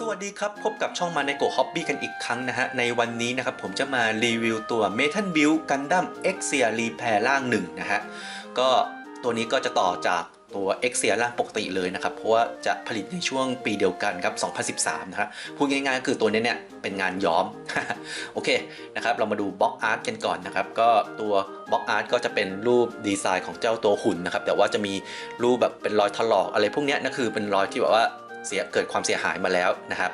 สวัสดีครับ พบกับช่องมาในโกฮอบบี้กันอีกครั้งนะฮะ ในวันนี้นะครับผมจะมารีวิวตัว Metal Build Gundam X s e r e p a i r ร่างหนึ่งนะฮะ ก็ตัวนี้ก็จะต่อจากตัว X s e r ร่างปกติเลยนะครับ เพราะว่าจะผลิตในช่วงปีเดียวกันครับ 2013 นะครับพูดง่ายๆ คือตัวนี้เนี่ย เป็นงานย้อม โอเคนะครับ เรามาดูบล็อกอาร์ตกันก่อนนะครับ ก็ตัวบล็อกอาร์ตก็จะเป็นรูปดีไซน์ของเจ้าตัวหุ่นนะครับ แต่ว่าจะมีรูปแบบเป็นรอยถลอกอะไรพวกเนี้ยนั่นคือเป็นรอยที่แบบว่า เสียเกิดความเสียหายมาแล้วนะครับ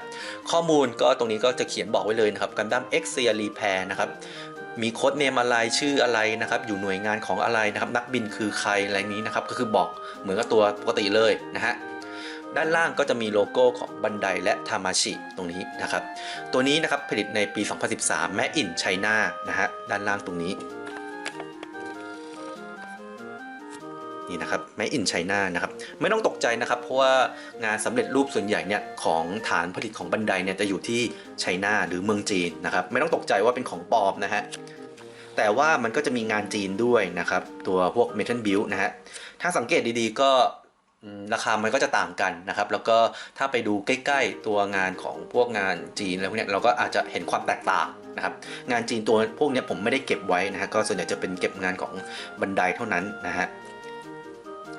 ข้อมูลก็ตรงนี้ก็จะเขียนบอกไว้เลยนะครับกันดั้ม X s e r Repair นะครับมีโค้ดเนมอะไรชื่ออะไรนะครับ อยู่หน่วยงานของอะไรนะครับ นักบินคือใครอะไรนี้นะครับ ก็คือบอกเหมือนกับตัวปกติเลยนะฮะด้านล่างก็จะมีโลโก้ของบันไดและทามาชิตรงนี้นะครับ ตัวนี้นะครับผลิตในปี 2013 แม้อินไชน่านะฮะด้านล่างตรงนี้ นี่นะครับแม้อินไชน่านะครับ ไม่ต้องตกใจนะครับ เพราะว่างานสำเร็จรูปส่วนใหญ่เนี่ยของฐานผลิตของบันไดเนี่ยจะอยู่ที่ไชน่าหรือเมืองจีนนะครับ ไม่ต้องตกใจว่าเป็นของปลอมนะฮะแต่ว่ามันก็จะมีงานจีนด้วยนะครับ ตัวพวก Metal Build นะฮะถ้าสังเกตดีๆ ก็ราคามันก็จะต่างกันนะครับ แล้วก็ถ้าไปดูใกล้ๆ ตัวงานของพวกงานจีนอะไรพวกเนี้ยเราก็อาจจะเห็นความแตกต่างนะครับงานจีนตัวพวกเนี้ยผมไม่ได้เก็บไว้นะฮะก็ส่วนใหญ่จะเป็นเก็บงานของบันไดเท่านั้นนะฮะ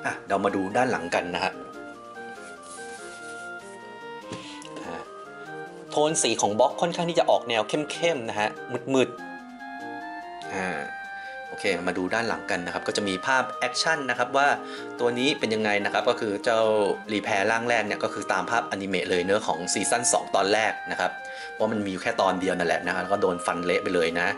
อะเรามาดูด้านหลังกันนะฮะโทนสีของบล็อกค่อนข้างที่จะออกแนวเข้มๆนะฮะมืดๆอ่า อเคมาดูด้านหลังกันนะครับ ก็จะมีภาพแอคชั่นนะครับว่าตัวนี้เป็นยังไงนะครับ ก็คือเจ้ารีแพร์ร่างแรกเนี่ยก็คือตามภาพอนิเมะเลยเนื้อของซีซั่น2 ตอนแรกนะครับ เพราะมันมีอยู่แค่ตอนเดียวนั่นแหละนะฮะแล้วก็โดนฟันเละไปเลยนะ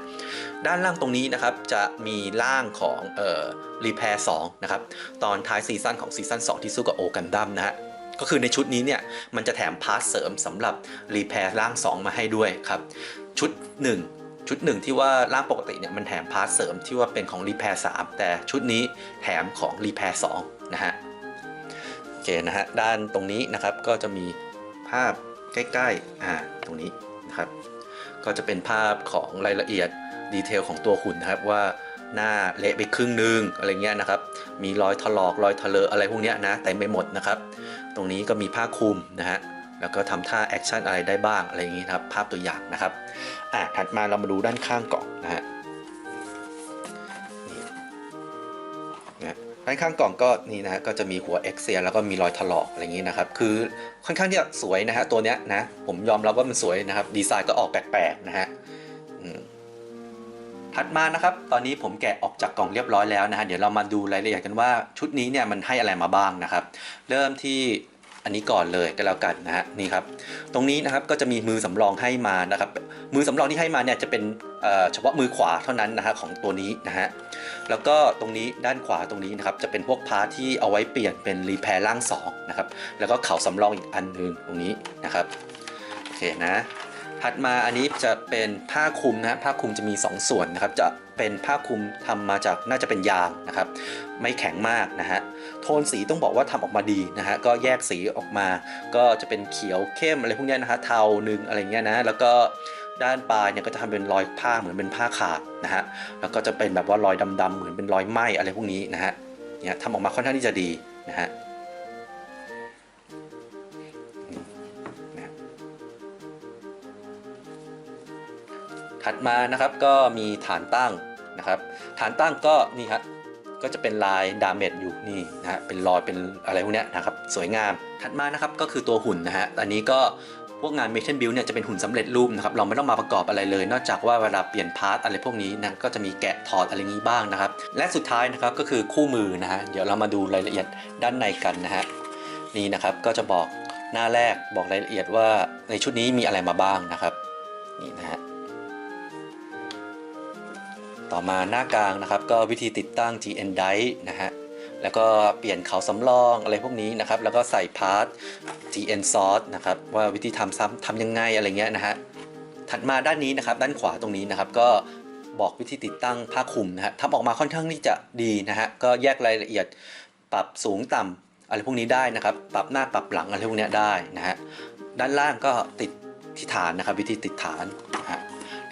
ด้านล่างตรงนี้นะครับจะมีร่างของเอ่อรีแพร์2นะครับ ตอนท้ายซีซั่นของซีซั่น2 ที่สู้กับโอกันดัมนะฮะก็คือในชุดนี้เนี่ยมันจะแถมพาร์ทเสริมสำหรับรีแพร์ร่าง 2 มาให้ด้วยครับชุด 1 ชุด1ที่ว่าร่างปกติเนี่ยมันแถมพาร์ทเสริมที่ว่าเป็นของรีแพร์3แต่ชุดนี้แถมของรีแพร์2นะฮะโอเคนะฮะด้านตรงนี้นะครับก็จะมีภาพใกล้ๆอ่าตรงนี้นะครับก็จะเป็นภาพของรายละเอียดดีเทลของตัวหุ่นนะครับว่าหน้าเละไปครึ่งหนึงอะไรเงี้ยนะครับ มีรอยถลอกรอยทะเลอะอะไรพวกเนี้ยนะเต็มไปหมดนะครับ ตรงนี้ก็มีผ้าคลุมนะฮะ แล้วก็ทำท่าแอคชั่นอะไรได้บ้างอะไรอย่างงี้นะครับ ภาพตัวอย่างนะครับอะถัดมาเรามาดูด้านข้างกล่องนะฮะนี่นะด้านข้างกล่องก็นี่นะก็จะมีหัวเอ็กเซียแล้วก็มีรอยถลอกอะไรอย่างงี้นะครับคือค่อนข้างที่จะสวยนะฮะตัวเนี้ยนะผมยอมรับว่ามันสวยนะครับดีไซน์ก็ออกแปลกๆนะฮะถัดมานะครับตอนนี้ผมแกะออกจากกล่องเรียบร้อยแล้วนะฮะเดี๋ยวเรามาดูรายละเอียดกันว่าชุดนี้เนี่ยมันให้อะไรมาบ้างนะครับ เริ่มที่ อันนี้ก่อนเลยก็แล้วกันนะฮะนี่ครับตรงนี้นะครับก็จะมีมือสำรองให้มานะครับมือสำรองที่ให้มาเนี่ยจะเป็นเฉพาะมือขวาเท่านั้นนะฮะของตัวนี้นะฮะแล้วก็ตรงนี้ด้านขวาตรงนี้นะครับจะเป็นพวกพาร์ทที่เอาไว้เปลี่ยนเป็นรีแพร์ร่างสองนะครับแล้วก็เข่าสำรองอีกอันหนึงตรงนี้นะครับโอเคนะถัดมาอันนี้จะเป็นผ้าคลุมนะฮะผ้าคลุมจะมี 2 ส่วนนะครับจะ เป็นผ้าคลุมทำมาจากน่าจะเป็นยางนะครับ ไม่แข็งมากนะฮะโทนสีต้องบอกว่าทำออกมาดีนะฮะก็แยกสีออกมา ก็จะเป็นเขียวเข้มอะไรพวกนี้นะฮะเทาหนึ่งอะไรเงี้ยนะแล้วก็ด้านปลายเนี่ยก็จะทำเป็นรอยผ้าเหมือนเป็นผ้าขาดนะฮะแล้วก็จะเป็นแบบว่ารอยดำๆเหมือนเป็นรอยไหมอะไรพวกนี้นะฮะเนี่ยทำออกมาค่อนข้างที่จะดีนะฮะ ถัดมานะครับก็มีฐานตั้งนะครับ ฐานตั้งก็นี่ครับก็จะเป็นลายดาเมจอยู่นี่นะฮะเป็นรอยเป็นอะไรพวกเนี้ยนะครับสวยงามถัดมานะครับก็คือตัวหุ่นนะฮะอันนี้ก็พวกงาน Metal Build เนี่ยจะเป็นหุ่นสำเร็จรูปนะครับเราไม่ต้องมาประกอบอะไรเลย นอกจากว่าเวลาเปลี่ยนพาร์ทอะไรพวกนี้นะก็จะมีแกะถอดอะไรงี้บ้างนะครับ และสุดท้ายนะครับก็คือคู่มือนะฮะเดี๋ยวเรามาดูรายละเอียดด้านในกันนะฮะนี่นะครับก็จะบอกหน้าแรกบอกรายละเอียดว่าในชุดนี้มีอะไรมาบ้างนะครับ ต่อมาหน้ากลางนะครับก็วิธีติดตั้ง GN die นะฮะแล้วก็เปลี่ยนเขาสำรองอะไรพวกนี้นะครับ แล้วก็ใส่พาร์ท GN Source นะครับว่าวิธีทำซ้ำทำยังไงอะไรเงี้ยนะฮะถัดมาด้านนี้นะครับ ด้านขวาตรงนี้นะครับ ก็บอกวิธีติดตั้งผ้าคลุมนะฮะทำออกมาค่อนข้างที่จะดีนะฮะก็แยกรายละเอียดปรับสูงต่ำอะไรพวกนี้ได้นะครับ ปรับหน้าปรับหลังอะไรพวกเนี้ยได้นะฮะด้านล่างก็ติดที่ฐานนะครับ วิธีติดฐาน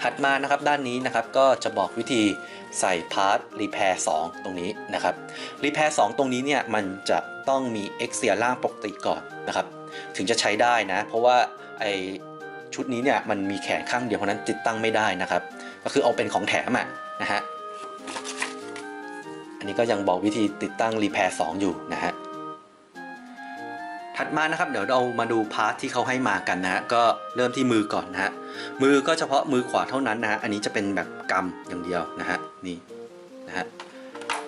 ถัดมานะครับด้านนี้นะครับก็จะบอกวิธีใส่พาร์ทรีแพร์2ตรงนี้นะครับรีแพร์2ตรงนี้เนี่ยมันจะต้องมี X เซียร่างปกติก่อนนะครับถึงจะใช้ได้นะ เพราะว่าไอชุดนี้เนี่ยมันมีแขนข้างเดียวเพราะฉะนั้นติดตั้งไม่ได้นะครับ ก็คือเอาเป็นของแถมอะนะฮะอันนี้ก็ยังบอกวิธีติดตั้งรีแพร์2อยู่นะฮะ ถัดมานะครับเดี๋ยวเรามาดูพาร์ทที่เขาให้มากันนะฮะก็เริ่มที่มือก่อนนะฮะมือก็เฉพาะมือขวาเท่านั้นนะฮะอันนี้จะเป็นแบบกำอย่างเดียวนะฮะนี่นะฮะ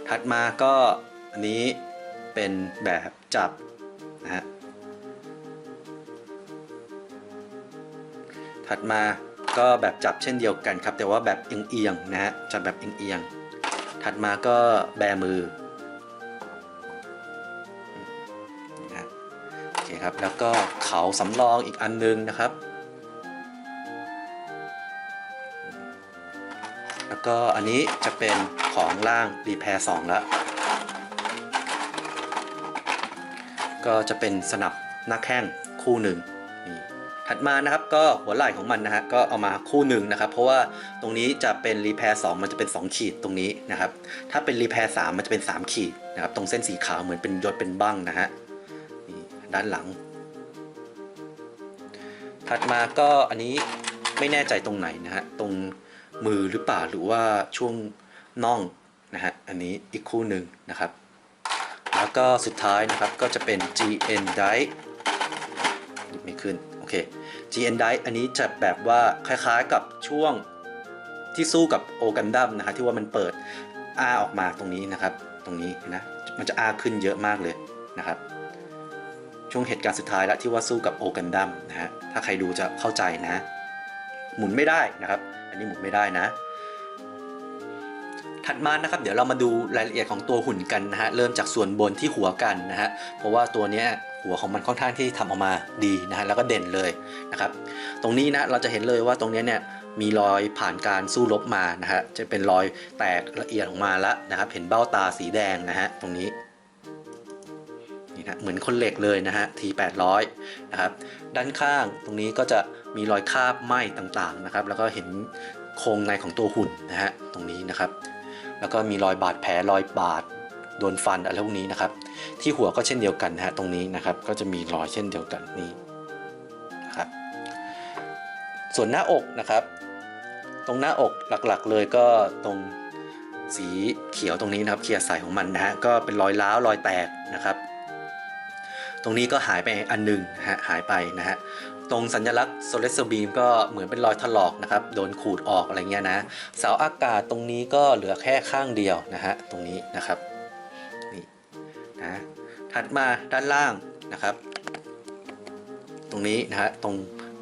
ถัดมาก็อันนี้เป็นแบบจับนะฮะถัดมาก็แบบจับเช่นเดียวกันครับ แต่ว่าแบบเอียงๆนะฮะจับแบบเอียงๆถัดมาก็แบมือ ครับ แล้วก็เขาสำรองอีกอันนึงนะครับ แล้วก็อันนี้จะเป็นของล่างรีแพร์2แล้วก็จะเป็นสนับหน้าแข้งคู่หนึ่งถัดมานะครับก็หัวไหล่ของมันนะฮะก็เอามาคู่หนึ่งนะครับ เพราะว่าตรงนี้จะเป็นรีแพร์2มันจะเป็น 2 ขีดตรงนี้นะครับ ถ้าเป็นรีแพร์3มันจะเป็น 3 ขีดนะครับ ตรงเส้นสีขาวเหมือนเป็นยศเป็นบ้างนะฮะ ด้านหลัง ถัดมาก็อันนี้ไม่แน่ใจตรงไหนนะฮะ ตรงมือหรือเปล่าหรือว่าช่วงน่องนะฮะ อันนี้อีกคู่หนึ่งนะครับ แล้วก็สุดท้ายนะครับก็จะเป็น GN Dike ยิบไม่ขึ้น โอเค GN Dike อันนี้จะแบบว่าคล้ายๆกับช่วงที่สู้กับโอกันดัมนะฮะที่ว่ามันเปิดอาออกมาตรงนี้นะครับ ตรงนี้นะ มันจะอาขึ้นเยอะมากเลยนะครับ ช่วงเหตุการณ์สุดท้ายแล้วที่ว่าสู้กับโอกันดัมนะฮะถ้าใครดูจะเข้าใจนะ หมุนไม่ได้นะครับ อันนี้หมุนไม่ได้นะ ถัดมานะครับ เดี๋ยวเรามาดูรายละเอียดของตัวหุ่นกันนะฮะเริ่มจากส่วนบนที่หัวกันนะฮะเพราะว่าตัวเนี้ยหัวของมันค่อนข้างที่ทำออกมาดีนะฮะแล้วก็เด่นเลยนะครับ ตรงนี้นะเราจะเห็นเลยว่าตรงนี้เนี่ยมีรอยผ่านการสู้รบมานะฮะจะเป็นรอยแตกละเอียดออกมาแล้วนะครับ เห็นเบ้าตาสีแดงนะฮะตรงนี้ นะเหมือนคนเหล็กเลยนะฮะ T800 นะครับด้านข้างตรงนี้ก็จะมีรอยคาบไหม้ต่างๆนะครับ แล้วก็เห็นโครงในของตัวหุ่นนะฮะตรงนี้นะครับ แล้วก็มีรอยบาดแผลรอยบาดโดนฟันอะไรพวกนี้นะครับ ที่หัวก็เช่นเดียวกันนะฮะตรงนี้นะครับก็จะมีรอยเช่นเดียวกันนี่นะครับส่วนหน้าอกนะครับ ตรงหน้าอกหลักๆเลยก็ตรงสีเขียวตรงนี้นะครับเคลียร์ใสของมันนะฮะก็เป็นรอยร้าวรอยแตกนะครับ ตรงนี้ก็หายไปอันหนึ่งฮะหายไปนะฮะตรงสัญลักษณ์โซเลสบีมก็เหมือนเป็นรอยถลอกนะครับ โดนขูดออกอะไรเงี้ยนะ เสาอากาศตรงนี้ก็เหลือแค่ข้างเดียวนะฮะตรงนี้นะครับนี่นะถัดมาด้านล่างนะครับ ตรงนี้นะฮะตรง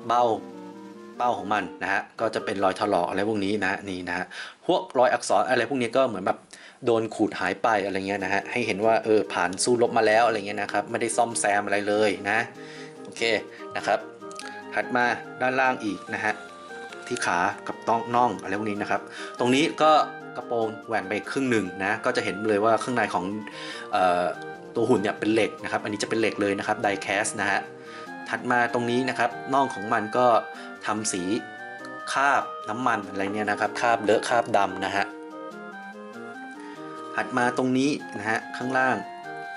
เบ้าเป้าของมันนะฮะก็จะเป็นรอยถลอกอะไรพวกนี้นะนี่นะฮะพวกรอยอักษรอะไรพวกนี้ก็เหมือนแบบ โดนขูดหายไปอะไรเงี้ยนะฮะให้เห็นว่าเออผ่านสู้รบมาแล้วอะไรเงี้ยนะครับไม่ได้ซ่อมแซมอะไรเลยนะโอเคนะครับ ถัดมาด้านล่างอีกนะฮะที่ขากับต้องน่องอะไรพวกนี้นะครับ ตรงนี้ก็กระโปรงแหว่งไปครึ่งหนึ่งนะก็จะเห็นเลยว่าข้างในของออตัวหุ่นเนี่ยเป็นเหล็กนะครับ อันนี้จะเป็นเหล็กเลยนะครับไดแคสนะฮะถัดมาตรงนี้นะครับน่องของมันก็ทำสีคาบน้ำมันอะไรเนี่ยนะครับคาบเลอะคาบดำนะฮะ ถัดมาตรงนี้นะฮะข้างล่าง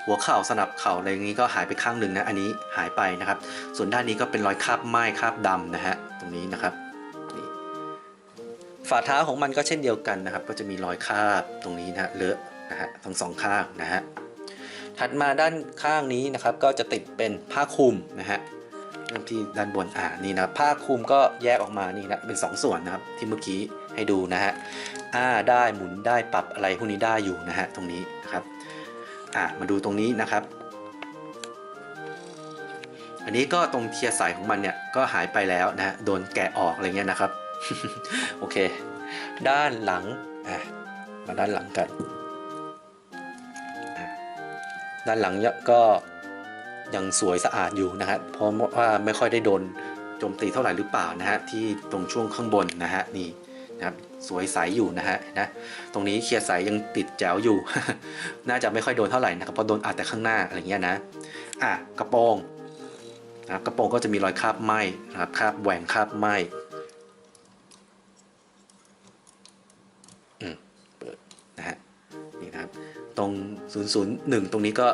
หัวเข่าสนับเข่าอะไรอย่างนี้ก็หายไปข้างหนึ่งนะอันนี้หายไปนะครับ ส่วนด้านนี้ก็เป็นรอยคราบไหม้คราบดำนะฮะตรงนี้นะครับนี่ฝ่าเท้าของมันก็เช่นเดียวกันนะครับ ก็จะมีรอยคราบตรงนี้นะฮะเลอะนะฮะทั้งสองข้างนะฮะถัดมาด้านข้างนี้นะครับ ก็จะติดเป็นผ้าคลุมนะฮะเริ่มที่ด้านบนอ่านี่นะผ้าคลุมก็แยกออกมานี่นะเป็นสองส่วนนะครับที่เมื่อกี้ ให้ดูนะฮะอ้าได้หมุนได้ปรับอะไรพวกนี้ได้อยู่นะฮะตรงนี้นะครับอะมาดูตรงนี้นะครับ อันนี้ก็ตรงเทียร์สายของมันเนี่ยก็หายไปแล้วนะฮะโดนแกะออกอะไรเงี้ยนะครับโอเค ด้านหลังอะมาด้านหลังกันด้านหลังเนี่ยก็ยังสวยสะอาดอยู่นะฮะเพราะว่าไม่ค่อยได้โดนโจมตีเท่าไหร่หรือเปล่านะฮะที่ตรงช่วงข้างบนนะฮะนี่ นะครับสวยใสอยู่นะฮะนะตรงนี้เคลียร์ใสยังติดแจ๋วอยู่ น่าจะไม่ค่อยโดนเท่าไหร่นะครับเพราะโดนอัดแต่ข้างหน้าอะไรเงี้ยนะอะกระโปรงนะครับกระโปรงก็จะมีรอยคราบไหมนะครับคราบแหว่งคราบไหมอืมเปิดนะฮะนี่นะครับตรง 001 ตรงนี้ก็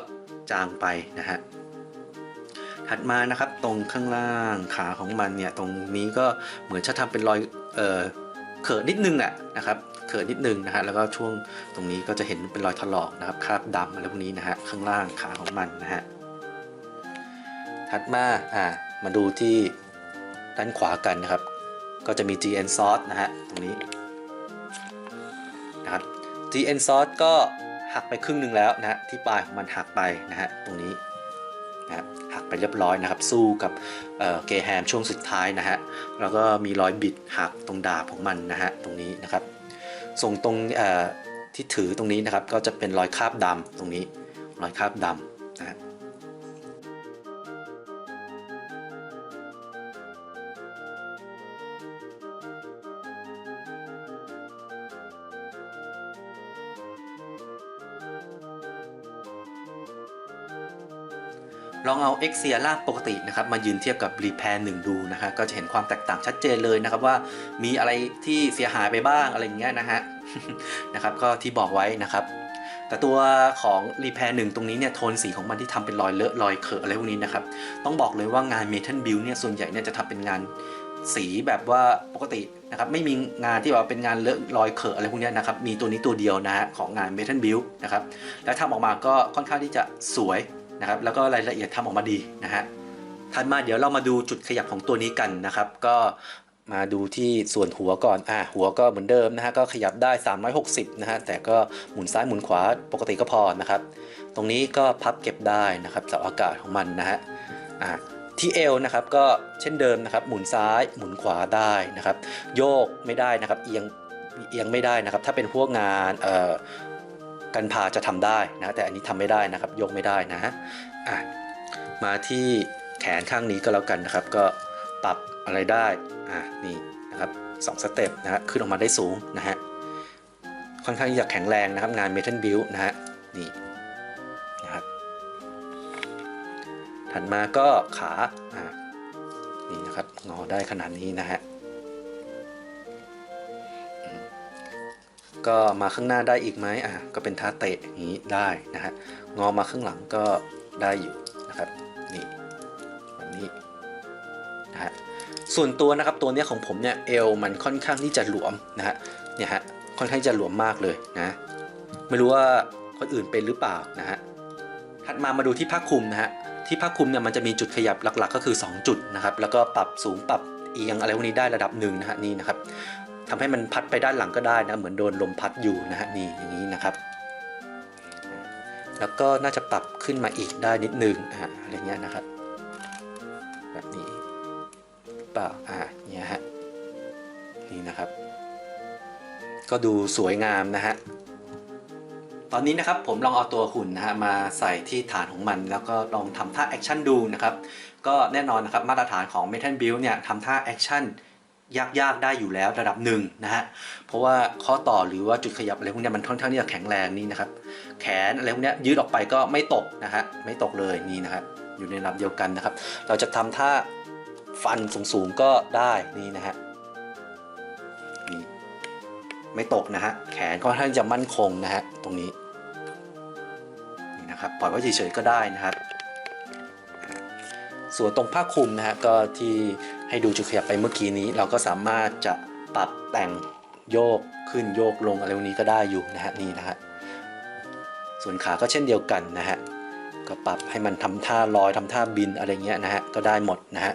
จางไปนะฮะถัดมานะครับตรงข้างล่างขาของมันเนี่ยตรงนี้ก็เหมือนจะทำเป็นรอยเอ่อ เขินนิดนึงอะนะครับเขินนิดนึงนะฮะแล้วก็ช่วงตรงนี้ก็จะเห็นเป็นรอยถลอกนะครับคราบดำอะไรพวกนี้นะฮะข้างล่างขาของมันนะฮะถัดมาอ่ามาดูที่ด้านขวากันนะครับ ก็จะมี GN Sauce นะฮะตรงนี้นะครับ GN Sauce ก็หักไปครึ่งหนึ่งแล้วนะฮะที่ปลายของมันหักไปนะฮะตรงนี้นะครับ ไปเรียบร้อยนะครับ สู้กับเกแฮมช่วงสุดท้ายนะฮะแล้วก็มีรอยบิดหักตรงดาบของมันนะฮะตรงนี้นะครับส่งตรงที่ถือตรงนี้นะครับ ก็จะเป็นรอยคราบดำตรงนี้ รอยคราบดำนะฮะ ลองเอา x เ i ียร่างปกตินะครับมายืนเทียบกับ Repair 1 ดูนะฮะก็จะเห็นความแตกต่างชัดเจนเลยนะครับว่ามีอะไรที่เสียหายไปบ้างอะไรอย่างเงี้ยนะฮะนะครับก็ที่บอกไว้นะครับแต่ตัวของ Repair 1 ตรงนี้เนี่ยโทนสีของมันที่ทำเป็นรอยเลอะรอยเขอะอะไรพวกนี้นะครับต้องบอกเลยว่างาน Metal Build เนี่ยส่วนใหญ่เนี่ยจะทำเป็นงานสีแบบว่าปกตินะครับไม่มีงานที่แบบว่าเป็นงานเลอะรอยเขอะอะไรพวกนี้นะครับมีตัวนี้ตัวเดียวนะฮะของงาน Metal Build นะครับและทำออกมาก็ค่อนข้างที่จะสวย นะครับแล้วก็รายละเอียดทำออกมาดีนะฮะถัดมาเดี๋ยวเรามาดูจุดขยับของตัวนี้กันนะครับ ก็มาดูที่ส่วนหัวก่อน อ่าหัวก็เหมือนเดิมนะฮะ ก็ขยับได้ 360 นะฮะ แต่ก็หมุนซ้ายหมุนขวาปกติก็พอนะครับ ตรงนี้ก็พับเก็บได้นะครับเสาอากาศของมันนะฮะ อ่า ที่เอวนะครับก็เช่นเดิมนะครับ หมุนซ้ายหมุนขวาได้นะครับ โยกไม่ได้นะครับ เอียงเอียงไม่ได้นะครับ ถ้าเป็นพวกงาน เอ่อ กันพาจะทำได้นะแต่อันนี้ทำไม่ได้นะครับยกไม่ได้นะอะมาที่แขนข้างนี้ก็แล้วกันนะครับ ก็ปรับอะไรได้อะนี่นะครับสองสเต็ปนะฮะขึ้นออกมาได้สูงนะฮะค่อนข้างที่จะแข็งแรงนะครับงาน Metal Build นะฮะนี่นะครับถัดมาก็ขาอะนี่นะครับงอได้ขนาดนี้นะฮะ ก็มาข้างหน้าได้อีกไหมอะก็เป็นท่าเตะอย่างนี้ได้นะฮะงอมาข้างหลังก็ได้อยู่นะครับนี่แบบนี้นะฮะส่วนตัวนะครับตัวเนี้ยของผมเนี่ยเอวมันค่อนข้างที่จะหลวมนะฮะเนี่ยฮะค่อนข้างจะหลวมมากเลยนะไม่รู้ว่าคนอื่นเป็นหรือเปล่านะฮะถัดมามาดูที่ผ้าคลุมนะฮะที่ผ้าคลุมเนี่ยมันจะมีจุดขยับหลักๆ ก็คือ 2 จุดนะครับแล้วก็ปรับสูงปรับเอียงอะไรพวกนี้ได้ระดับหนึ่งนะฮะนี่นะครับ ทำให้มันพัดไปด้านหลังก็ได้นะเหมือนโดนลมพัดอยู่นะฮะนี่อย่างนี้นะครับ แล้วก็น่าจะปรับขึ้นมาอีกได้นิดนึงอ่าอะไรเงี้ยนะครับ แบบนี้เปล่าอ่าเนี่ยฮะนี่นะครับ ก็ดูสวยงามนะฮะตอนนี้นะครับผมลองเอาตัวหุ่นนะฮะมาใส่ที่ฐานของมัน แล้วก็ลองทำท่าแอคชั่นดูนะครับ ก็แน่นอนนะครับมาตรฐานของ Metal Build เนี่ยทำท่าแอคชั่น ยากๆได้อยู่แล้วระดับหนึ่งนะฮะเพราะว่าข้อต่อหรือว่าจุดขยับอะไรพวกเนี้ยมันค่อนข้างที่จะแข็งแรงนี่นะครับแขนอะไรพวกเนี้ยยืดออกไปก็ไม่ตกนะฮะไม่ตกเลยนี่นะครับอยู่ในระดับเดียวกันนะครับ เราจะทำท่าฟันสูงๆก็ได้นี่นะฮะนี่ไม่ตกนะฮะแขนค่อนข้างจะมั่นคงนะฮะตรงนี้นี่นะครับปล่อยไว้เฉยๆก็ได้นะครับ ส่วนตรงผ้าคลุมนะฮะก็ที่ให้ดูจุดขยับไปเมื่อกี้นี้ เราก็สามารถจะปรับแต่งโยกขึ้นโยกลงอะไรพวกนี้ก็ได้อยู่นะฮะนี่นะฮะส่วนขาก็เช่นเดียวกันนะฮะก็ปรับให้มันทำท่าลอยทำท่าบินอะไรเงี้ยนะฮะก็ได้หมดนะฮะ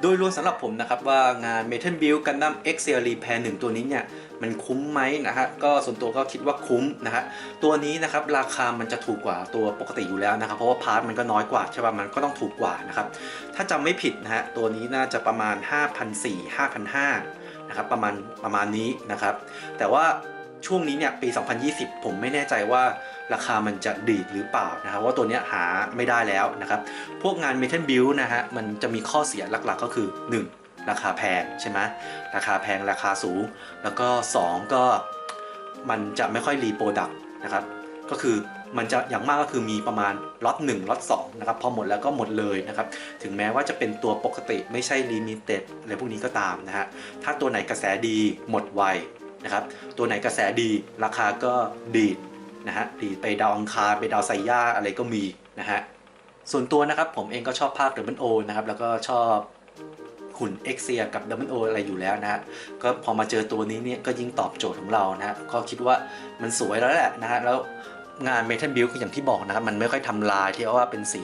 โดยรวมสำหรับผมนะครับว่างาน Metal Build Gundam X Series Repair 1ตัวนี้เนี่ย มันคุ้มไหมนะฮะก็ส่วนตัวก็คิดว่าคุ้มนะฮะตัวนี้นะครับราคามันจะถูกกว่าตัวปกติอยู่แล้วนะครับเพราะว่าพาร์ทมันก็น้อยกว่าใช่ป่ะมันก็ต้องถูกกว่านะครับถ้าจำไม่ผิดนะฮะตัวนี้น่าจะประมาณ 5,400 5,500นะครับประมาณประมาณนี้นะครับแต่ว่าช่วงนี้เนี่ยปี 2020 ผมไม่แน่ใจว่าราคามันจะดีดหรือเปล่านะครับว่าตัวนี้หาไม่ได้แล้วนะครับ พวกงาน Metal Build นะฮะมันจะมีข้อเสียหลักๆก็คือ 1. ราคาแพงใช่ไหมราคาแพงราคาสูง แล้วก็ 2 ก็มันจะไม่ค่อยรีโปรดักนะครับก็คือมันจะอย่างมากก็คือมีประมาณล็อต1ล็อต2นะครับพอหมดแล้วก็หมดเลยนะครับถึงแม้ว่าจะเป็นตัวปกติไม่ใช่ลิมิเต็ดอะไรพวกนี้ก็ตามนะฮะถ้าตัวไหนกระแสดีหมดไวนะครับตัวไหนกระแสดีราคาก็ดีดนะฮะดีดไปดาวอังคารไปดาวไซย่าอะไรก็มีนะฮะส่วนตัวนะครับผมเองก็ชอบภาค Double O นะครับแล้วก็ชอบ หุ่น x อ i กับ Double O อะไรอยู่แล้วนะฮะก็พอมาเจอตัวนี้เนี่ยก็ยิ่งตอบโจทย์ของเรานะฮะก็คิดว่ามันสวยแล้วแหละนะฮะแล้วงาน Metal Build ก็อย่างที่บอกนะครับ มันไม่ค่อยทำลายที่ว่าเป็นสี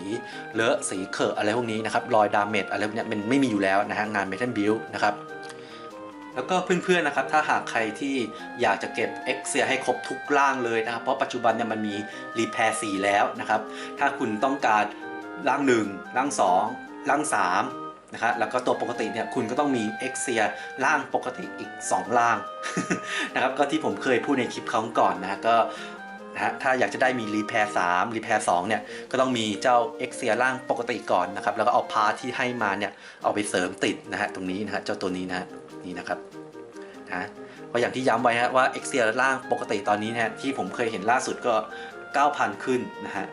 เลอะสีเขอะอะไรพวกนี้นะครับ รอยดามเมจอะไรพวกนี้มันไม่มีอยู่แล้วนะฮะงาน Metal Build นะครับแล้วก็เพื่อนๆนะครับถ้าหากใครที่อยากจะเก็บ x เ i ให้ครบทุกร่างเลยนะครับ เพราะปัจจุบันเนี่ยมันมีรีแพร์สีแล้วนะครับ ถ้าคุณต้องการร่างหนึ่งร่างสองร่างสาม นะครับแล้วก็ตัวปกติเนี่ยคุณก็ต้องมี x เ i ร่างปกติอีก2ร่างนะครับก็ที่ผมเคยพูดในคลิปครั้งก่อนนะก็นะฮะถ้าอยากจะได้มีรีแพร์3รีแพร์2เนี่ยก็ต้องมีเจ้า x เ i ร่างปกติก่อนนะครับแล้วก็เอาพาร์ทที่ให้มาเนี่ยเอาไปเสริมติดนะฮะตรงนี้นะฮะเจ้าตัวนี้นะฮะนี่นะครับนะเพราะอย่างที่ย้ำไว้ฮะว่า x เ i ร่างปกติตอนนี้เนี่ยที่ผมเคยเห็นล่าสุดก็ 9,000 ขึ้นนะฮะ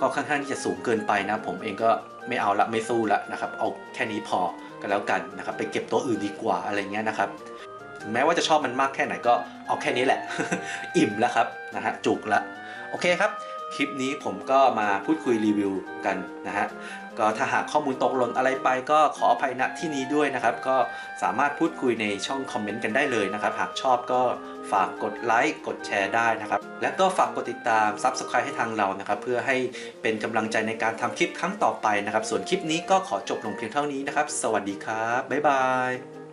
ก็ค่อนข้างที่จะสูงเกินไปนะผมเองก็ ไม่เอาละไม่สู้ละนะครับ เอาแค่นี้พอกันแล้วกันนะครับไปเก็บตัวอื่นดีกว่าอะไรเงี้ยนะครับถึงแม้ว่าจะชอบมันมากแค่ไหนก็เอาแค่นี้แหละ อิ่มแล้วครับนะฮะจุกละโอเคครับคลิปนี้ผมก็มาพูดคุยรีวิวกันนะฮะ ก็ถ้าหากข้อมูลตกหล่นอะไรไปก็ขออภัยณที่นี้ด้วยนะครับ ก็สามารถพูดคุยในช่องคอมเมนต์กันได้เลยนะครับ หากชอบก็ฝากกดไลค์กดแชร์ได้นะครับ และก็ฝากกดติดตาม Subscribe ให้ทางเรานะครับ เพื่อให้เป็นกำลังใจในการทำคลิปครั้งต่อไปนะครับ ส่วนคลิปนี้ก็ขอจบลงเพียงเท่านี้นะครับ สวัสดีครับบ๊ายบาย